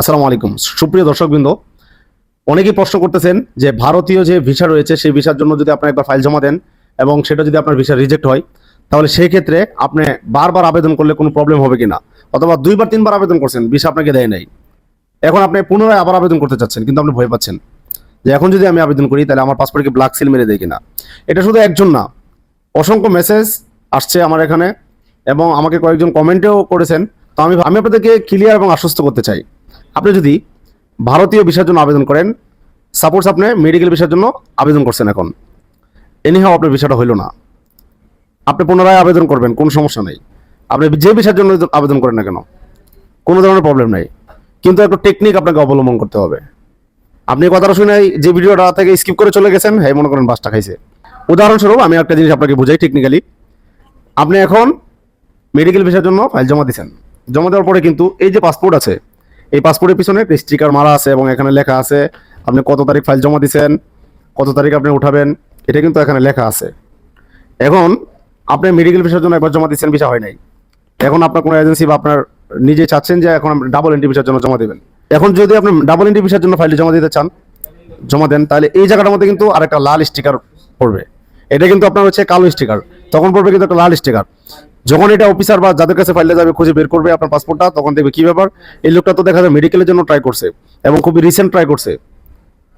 আসসালামু আলাইকুম। সুপ্রিয় দর্শকবৃন্দ, অনেকেই প্রশ্ন করতেছেন যে ভারতীয় যে ভিসা রয়েছে, সেই ভিসার জন্য যদি আপনি একবার ফাইল জমা দেন এবং সেটা যদি আপনার ভিসা রিজেক্ট হয়, তাহলে সেই ক্ষেত্রে আপনি বারবার আবেদন করলে কোনো প্রবলেম হবে কিনা? অথবা দুইবার, তিনবার আবেদন করছেন, ভিসা আপনাকে দেয় নাই। এখন আপনি পুনরায় আবার আবেদন করতে চাচ্ছেন, কিন্তু আপনি ভয় পাচ্ছেন যে এখন যদি আমি আবেদন করি, তাহলে আমার পাসপোর্টকে ব্ল্যাক সিল মেরে দেয় কিনা? এটা শুধু একজন না, অসংখ্য মেসেজ আসছে আমার এখানে এবং আমাকে কয়েকজন কমেন্টেও করেছেন। তো আমি আমি আপনাদেরকে ক্লিয়ার এবং আশ্বস্ত করতে চাই। আপনি যদি ভারতীয় ভিসার জন্য আবেদন করেন সাপোজ আপনি মেডিকেল ভিসার জন্য আবেদন করছেন এখন। এনিহাও আপনার ভিসাটা হইল না। আপনি পুনরায় আবেদন করবেন, কোনো সমস্যা নেই। আপনি যে ভিসার জন্য আবেদন করেন না কেন, কোনো ধরনের প্রবলেম নেই। কিন্তু একটা টেকনিক আপনাকে অবলম্বন করতে হবে। আপনি কথাটা শুনে যে ভিডিওটা থেকে স্কিপ করে চলে গেছেন হ্যাঁ মনে করেন বাসটা খাইছে। উদাহরণস্বরূপ, আমি একটা জিনিস আপনাকে বুঝাই টেকনিক্যালি আপনি এখন মেডিকেল ভিসার জন্য ফাইল জমা দিয়েছেন। জমা দেওয়ার পরে কিন্তু এই যে পাসপোর্ট আছে এই পাসপোর্টের পিছনে স্টিকার মারা আছে এবং এখানে লেখা আছে, আপনি কত তারিখ ফাইল জমা দিচ্ছেন কত তারিখ আপনি উঠাবেন, এটা কিন্তু এখানে লেখা আছে। এখন আপনি মেডিকেল ভিসার জন্য একবার জমা দিচ্ছেন ভিসা হয় নাই। এখন আপনার কোনো এজেন্সি বা আপনার নিজে চাচ্ছেন যে এখন ডাবল এন্ট্রি ভিসার জন্য জমা দেবেন। এখন যদি আপনি ডাবল এন্ট্রি ভিসার জন্য ফাইলটি জমা দিতে চান, জমা দেন, তাহলে এই জায়গাটার মধ্যে কিন্তু আরেকটা লাল স্টিকার পড়বে। এটা কিন্তু আপনার হচ্ছে কালো স্টিকার তখন পড়বে কিন্তু একটা লাল স্টিকার যখন এটা অফিসার বা যাদের কাছে ফাইলে যাবে খুঁজে বের করবে আপনার পাসপোর্টটা তখন দেখবে কি ব্যাপার? এই লোকটা তো দেখা যায় মেডিকেলের জন্য ট্রাই করছে এবং খুবই রিসেন্ট ট্রাই করছে।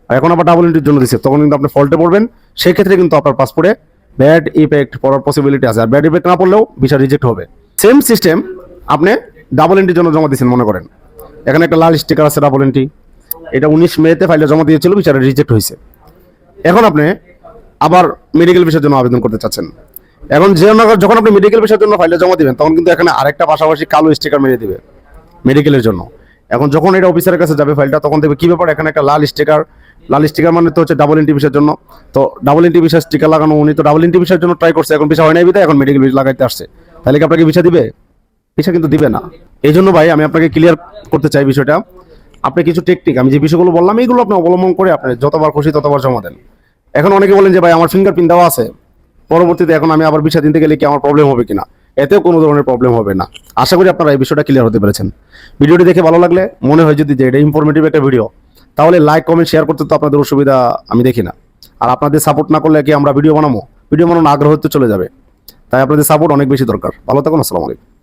আর এখন আবার ডাবল এন্ট্রির জন্য দিচ্ছে তখন কিন্তু আপনি ফল্টে পড়বেন। সেই ক্ষেত্রে কিন্তু আপনার পাসপোর্টে ব্যাড ইফেক্ট পড়ার পসিবিলিটি আছে। আর ব্যাড ইফেক্ট না পড়লেও ভিসা রিজেক্ট হবে। সেম সিস্টেম আপনি ডাবল এন্ট্রির জন্য জমা দিয়েছেন, মনে করেন। এখানে একটা লাল স্টিকার আছে ডাবল এন্ট্রি এটা উনিশ মেতে ফাইলে জমা দিয়েছিল ভিসাটা রিজেক্ট হয়েছে। এখন আপনি আবার মেডিকেল ভিসার জন্য আবেদন করতে চাচ্ছেন। এখন যে যখন আপনি মেডিকেল ভিসার জন্য ফাইলটা জমা দিবেন, তখন কিন্তু এখানে আরেকটা পাশাপাশি কালো স্টিকার মেরে দিবে মেডিকেলের জন্য। এখন যখন এটা অফিসারের কাছে যাবে ফাইলটা তখন দেখবে কি ব্যাপার? এখানে একটা লাল স্টিকার লাল স্টিকার মানে তো হচ্ছে ডাবল এন্ট্রি ভিসার জন্য। তো ডাবল এন্ট্রি ভিসার স্টিকার লাগানো, উনি তো ডাবল এন্ট্রি ভিসার জন্য ট্রাই করছে। এখন ভিসা হয় নাই বিধায় এখন মেডিকেল ভিসা লাগাইতে আসছে। তাহলে কি আপনাকে ভিসা দিবে? ভিসা কিন্তু দিবে না। এই জন্য ভাই, আমি আপনাকে ক্লিয়ার করতে চাই বিষয়টা। আপনি কিছু টেকনিক আমি যে বিষয়গুলো বললাম এইগুলো আপনি অবলম্বন করে আপনি যতবার খুশি ততবার জমা দেন। এখন অনেকে বলেন যে ভাই, আমার ফিঙ্গারপ্রিন্ট দেওয়া আছে। পরবর্তীতে এখন আমি আবার ভিসা দিতে গেলে কি আমার প্রবলেম হবে কিনা? এতেও কোনো ধরনের প্রবলেম হবে না। আশা করি আপনারা এই বিষয়টা ক্লিয়ার হতে পেরেছেন। ভিডিওটি দেখে ভালো লাগলে মনে হয় যদি যে এটা ইনফরমেটিভ একটা ভিডিও তাহলে লাইক কমেন্ট শেয়ার করতে তো আপনাদের অসুবিধা আমি দেখি না। আর আপনাদের সাপোর্ট না করলে কি আমরা ভিডিও বানাবো? ভিডিও বানানো আগ্রহ হতে চলে যাবে। তাই আপনাদের সাপোর্ট অনেক বেশি দরকার। ভালো থাকুন, আসসালামু আলাইকুম।